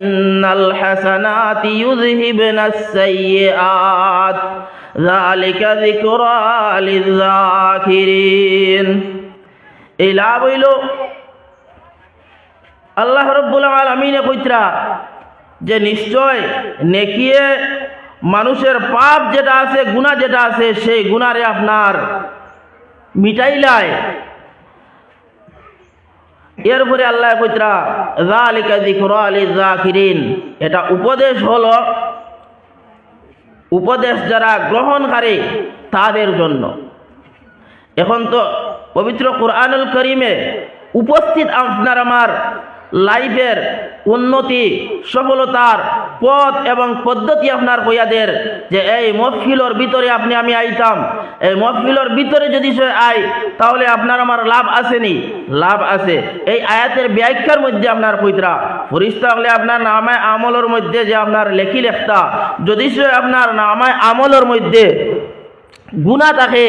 إن الحسنات يذهبن السيئات ذلك ذكرى للذاكرين এই লাভ হইল আল্লাহ রব্বুল আলমিনে কইতরা যে নিশ্চয় নেকিয়ে মানুষের পাপ যেটা আছে গুণা যেটা আছে সেই গুণারে আপনার মিটাইলায় এরপরে আল্লাহ কইতরা জালিকা যিকরা লিযাকিরিন এটা উপদেশ হল উপদেশ যারা গ্রহণকারী তাদের জন্য। এখন তো পবিত্র কোরআনুল করিমে উপস্থিত আপনার আমার লাইফের উন্নতি, সফলতার পথ এবং পদ্ধতি আপনার কইয়াদের যে এই মফিলর ভিতরে আপনি আমি আইতাম। এই মফিলর ভিতরে যদি সে আই, তাহলে আপনার আমার লাভ আসেনি। লাভ আছে। এই আয়াতের ব্যাখ্যার মধ্যে আপনার কইতরা ফরিস্তা হলে আপনার নামায় আমলের মধ্যে যে আপনার লেখি লেখতা। যদি সে আপনার নামায় আমলের মধ্যে গুণা থাকে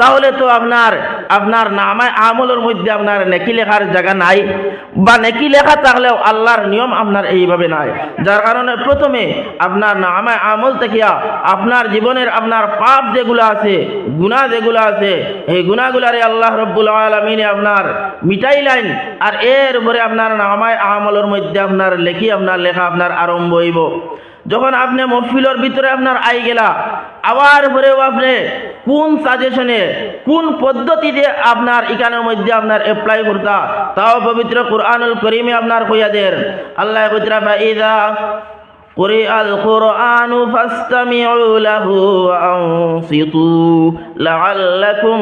তাহলে তো আপনার আপনার নামায় আমলের মধ্যে আপনার নেকি লেখার জায়গা নাই। বা নেকি লেখা থাকলেও আল্লাহর নিয়ম আপনার এইভাবে নাই। যার কারণে প্রথমে আপনার নামায় আমল থাকিয়া আপনার জীবনের আপনার পাপ যেগুলো আছে গুণা যেগুলো আছে, এই গুণাগুলারে আল্লাহ রব্বুল আলমিনে আপনার মিটাই লাইন আর এর উপরে আপনার নামায় আমলের মধ্যে আপনার লেখি আপনার লেখা আপনার আরম্ভ হইব। যখন আপনি মফিলর ভিতরে আপনার আই গেলা আবার পরেও আপনি কোন সাজেশনে কোন পদ্ধতিতে আপনার ইকানের মধ্যে আপনার অ্যাপ্লাই করতা তাও পবিত্র কোরআনুল করিমে আপনার কইয়াদের আল্লাহ কইতরা ফাইদা قرئ القرآن فاستمعوا له وأنصتوا لعلكم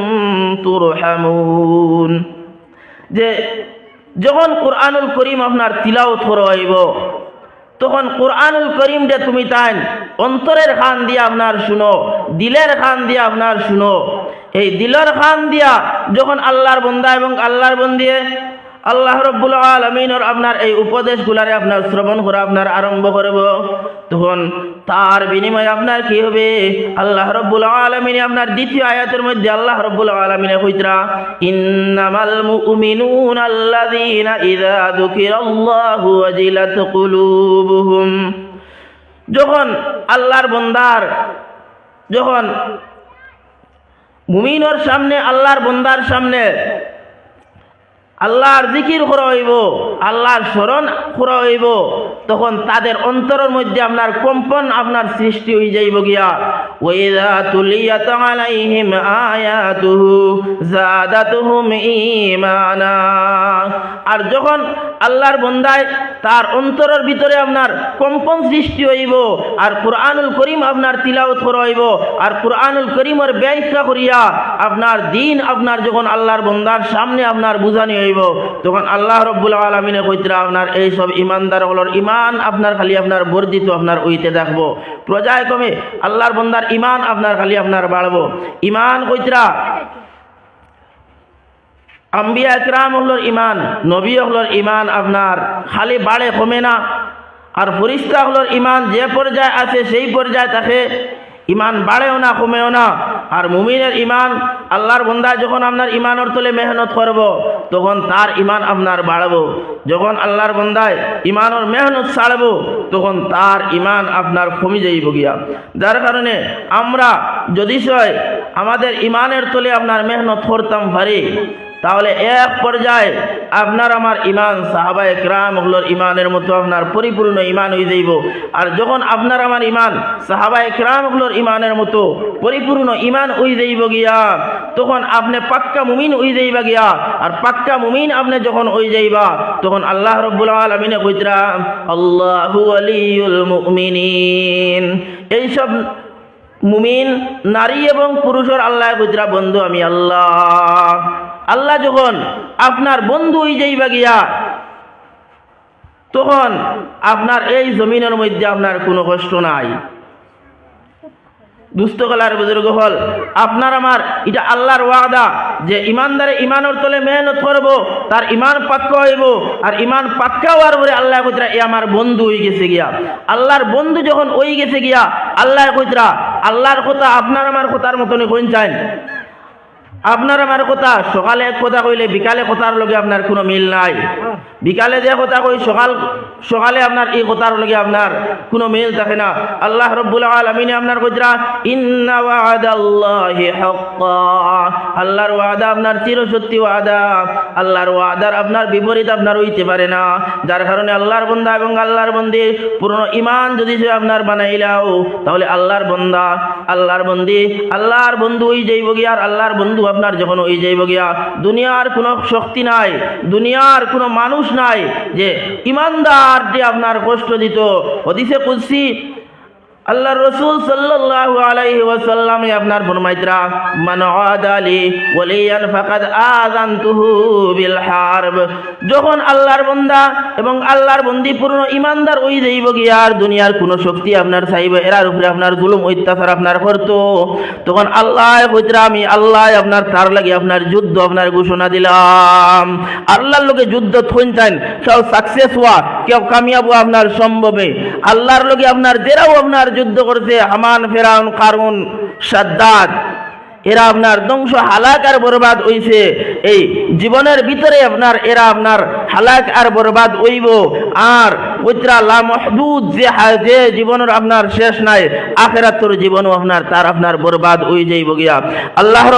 ترحمون যে যখন কোরআনুল করিম আপনার তিলাওত করা হইব তখন কোরআনুল করিম যে তুমি তাইন, অন্তরের খান দিয়ে আপনার শুনো, দিলের খান দিয়ে আপনার শুনো। এই দিলের খান দিয়া যখন আল্লাহর বন্দা এবং আল্লাহর বন্দিয়ে আল্লাহ রব্বুল আলমিনর আপনার এই উপদেশগুলারে আপনার শ্রবণ করা আপনার আরম্ভ করব। তখন তার বিনিময়ে আপনার কি হবে? আল্লাহ রব্বুল আলমিনে আপনার দ্বিতীয় আয়াতের মধ্যে আল্লাহ রব্বুল আলমিনে কইতরা ইন্নামাল মুমিনুন আল্লাযীনা ইযা যুকিরাল্লাহু ওয়াজিলাত কুলুবুহুম। যখন আল্লাহর বন্দার, যখন মুমিনর সামনে, আল্লাহর বন্দার সামনে আল্লাহর জিকির করা হইব, আল্লাহর স্মরণ করা হইব, তখন তাদের অন্তরের মধ্যে আপনার কম্পন আপনার সৃষ্টি হয়ে যাইব গিয়া। ওয়াইদা তুলিয়াত আলাইহিম আয়াতুহু জাদাতুহুম ঈমানা আর যখন আল্লাহর বন্দায় তার অন্তরের ভিতরে আপনার কম্পন সৃষ্টি হইব, আর কোরআনুল করিম আপনার তিলাওত হইব, আর কোরআনুল করিমের ব্যাখ্যা করিয়া আপনার দিন আপনার যখন আল্লাহর বন্দার সামনে আপনার বুঝানি হইব, তখন আল্লাহ রব্বুল আলমিনে কইতরা আপনার এই সব ইমানদার হলোর ইমান আপনার খালি আপনার বর্ধিত আপনার উইতে দেখব। প্রজায় কমে আল্লাহর বন্দার ইমান আপনার খালি আপনার বাড়বো। ইমান কইতরা? আম্বিয়া একরাম হলোর ইমান নবী হলোর ইমান আপনার। খালি বাড়ে, কমে না। আর ফরিস্তা হলোর ইমান যে পর্যায়ে আছে, সেই পর্যায়ে তাকে ইমান বাড়েও না, কমেও না। আর মুমিনের ইমান আল্লাহর বন্দা যখন আপনার ইমানের তলে মেহনত করব, তখন তার ইমান আপনার বাড়বো। যখন আল্লাহর বন্দায় ইমানের মেহনত ছাড়ব, তখন তার ইমান আপনার কমে যাইব গিয়া। যার কারণে আমরা যদি আমাদের ইমানের তলে আপনার মেহনত করতাম পারি তাহলে এক পর্যায়ে আপনার আমার ইমান সাহাবা একরাম হলোর ইমানের মতো আপনার পরিপূর্ণ ইমান হয়ে যাইব। আর যখন আপনার আমার ইমান সাহাবা একরাম হলোর ইমানের মতো পরিপূর্ণ ইমান হয়ে যাইব গিয়া, তখন আপনি পাক্কা মুমিন হয়ে যাইবা গিয়া, আর পাক্কা মুমিন আপনি যখন হয়ে যাইবা, তখন আল্লাহ রব্বুল আলমিনে কইতরা, আল্লাহু আলিউল মুমিনিন। এইসব মুমিন নারী এবং পুরুষের আল্লাহ বুজরা বন্ধু আমি আল্লাহ। আল্লাহ যখন আপনার বন্ধু হয়ে যাইবা গিয়া, তখন আপনার এই জমিনের মধ্যে আপনার কোনো কষ্ট নাই। দুস্থকলার বুজুর্গ হল, আপনার আমার এটা আল্লাহর ওয়াদা যে ইমানদারে ইমানের তলে মেহনত করব, তার ইমান পাক্কা হইব, আর ইমান পাক্কা হওয়ার পরে আল্লাহ কইতরা, এ আমার বন্ধু হয়ে গেছে গিয়া। আল্লাহর বন্ধু যখন ওই গেছে গিয়া, আল্লাহ কইতরা, আল্লাহর কথা আপনার আমার কথার মতনই কোন চান আপনার আমার কথা, সকালে এক কথা কইলে বিকালে কথার লগে আপনার কোনো মিল নাই। বিকালে যে কথা কই, সকাল, সকালে আপনার এই কথার লগে আপনার কোনো মিল থাকে না। আল্লাহ রব্বুল আলমিনে আপনার কইরা, ইন্না ওয়াদাল্লাহি হাক্কা। আল্লাহর ওয়াদা আপনার চির সত্যি ওয়াদা। আল্লাহর ওয়াদার আপনার বিপরীত আপনার হইতে পারে না। যার কারণে আল্লাহর বন্দা এবং আল্লাহর বন্দি, পুরনো ইমান যদি সে আপনার বানাইলাও তাহলে আল্লাহর বন্দা, আল্লাহর বন্দি, আল্লাহর বন্ধু ওই যাইব গিয়া, আর আল্লাহর বন্ধু আপনার যখন ওই যাইব গিয়া, দুনিয়ার কোনো শক্তি নাই, দুনিয়ার কোনো মানুষ নাই, যে ইমানদার যে আপনার কষ্ট দিত। হদিসে কুলসি আল্লাহ রসুল সাল্লাল্লাহু আলাইহি ওয়াসাল্লামে আপনার ফরমাইতরা, মান আদালি ওয়ালিয়ান ফাকাদ আযানতুহু বিল হারব। যখন আল্লাহর বান্দা এবং আল্লাহর বন্দি পূর্ণ ইমানদার ওই যাইব গিয়া আর দুনিয়ার কোনো শক্তি আপনার চাইবে, এরার উপরে আপনার জুলুম, অত্যাচার আপনার করতো। তখন আল্লাহ কইতরা আমি আল্লাহ আপনার তার লাগে আপনার যুদ্ধ আপনার ঘোষণা দিলাম। আল্লাহর লোকে যুদ্ধ থইনতেন কেউ সাকসেস হওয়া, কেউ কামিয়াব আপনার সম্ভবে। আল্লাহর লোকে আপনার যেরাও আপনার যুদ্ধ করছে হামান, ফেরাউন, কারুন সাদ্দাত এরা আপনার ধ্বংস হালাক আর বরবাদ হইছে। এই জীবনের ভিতরে আপনার, এরা আপনার হালাক আর বরবাদ হইব। আর ওইতরা লামহদুদ, যে যে জীবনের আপনার শেষ নাই আখেরাত্তর জীবনও আপনার, তার আপনার বরবাদ হয়ে যাইব গিয়া। আল্লাহর